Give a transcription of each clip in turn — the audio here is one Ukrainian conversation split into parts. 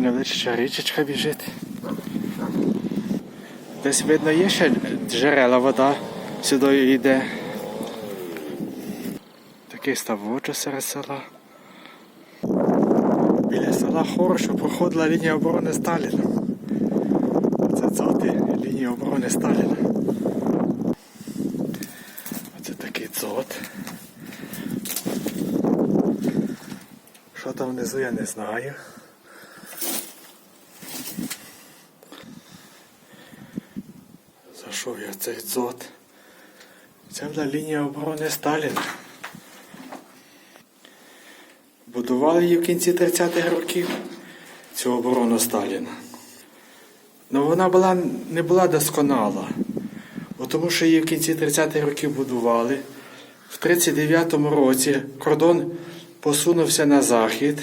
невеличка річечка біжить. Десь видно є ще джерела вода сюди йде. Такий ставочок серед села. Біля села хорошо проходила лінія оборони Сталіна. Це дзоти лінії оборони Сталіна. Оце такий дзот. Що там внизу я не знаю. Зайшов я цей дзот. Це була лінія оборони Сталіна. Будували її в кінці 30-х років цю оборону Сталіна. Ну вона була, не була досконала. Бо тому що її в кінці 30-х років будували. В 39-му році кордон посунувся на захід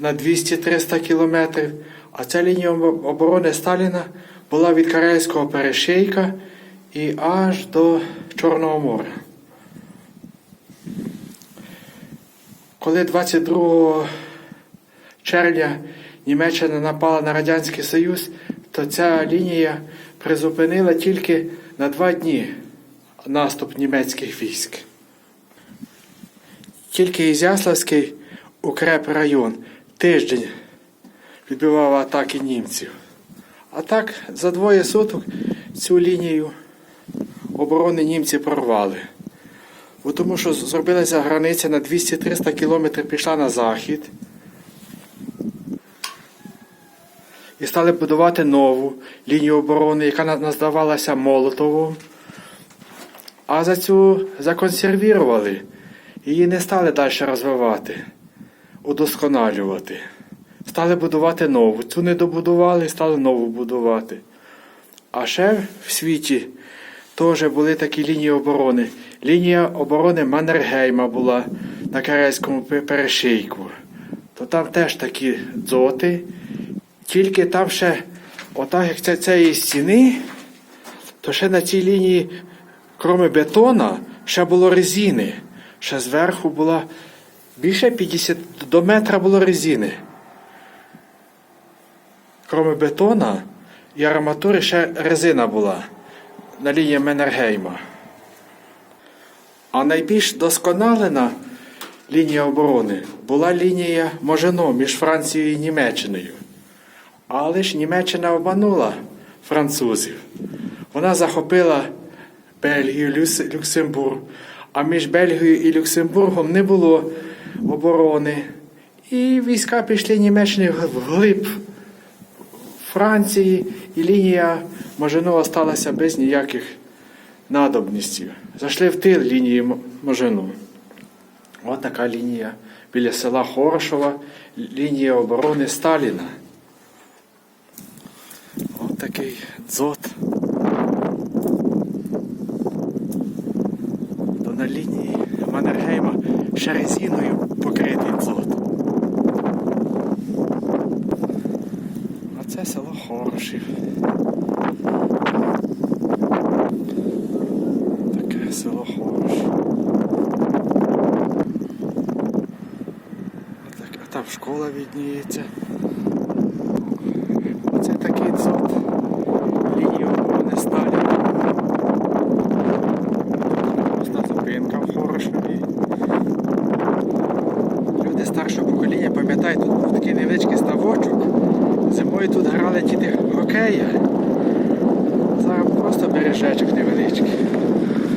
на 200-300 кілометрів, а ця лінія оборони Сталіна була від Карельського перешейка і аж до Чорного моря. Коли 22 червня Німеччина напала на Радянський Союз, то ця лінія призупинила тільки на два дні наступ німецьких військ. Тільки Ізяславський укрепрайон тиждень відбивав атаки німців. А так за двоє суток цю лінію оборони німці прорвали. Бо тому що зробилася границя на 200-300 кілометрів пішла на захід. І стали будувати нову лінію оборони, яка на- наздавалася Молотовом. А за цю законсервірували. Її не стали далі розвивати, удосконалювати. Стали будувати нову. Цю не добудували, стали нову будувати. А ще в світі теж були такі лінії оборони. Лінія оборони Маннергейма була на Карельському перешийку. То там теж такі дзоти. Тільки там ще, отак як це цієї стіни, то ще на цій лінії, крім бетона, ще було резини. Ще зверху була більше 50 до метра було резини. Крім бетона і арматури ще резина була на лінії Меннергейма. А найбільш досконалена лінія оборони була лінія Можино між Францією і Німеччиною. Але ж Німеччина обманула французів. Вона захопила Бельгію, Люксембург, а між Бельгією і Люксембургом не було оборони. І війська пішли Німеччини вглиб Франції, і лінія Можино осталася без ніяких надобностей. Зайшли в тил лінії М- Можино. Ось така лінія біля села Хорошова, лінія оборони Сталіна. Ось такий дзот. То на лінії Маннергейма ще резиною покритий дзот. Це село Хорошів. Таке село Хорошів. А там школа відніється. Оце такий дзот. Лінії оборони Сталіна. Пуста зупинка в Хорошеві. Люди старшого покоління пам'ятають, тут був такий невеличкий ставочок. Зимою тут грали діти хокея. Зараз просто бережечок невеличкий.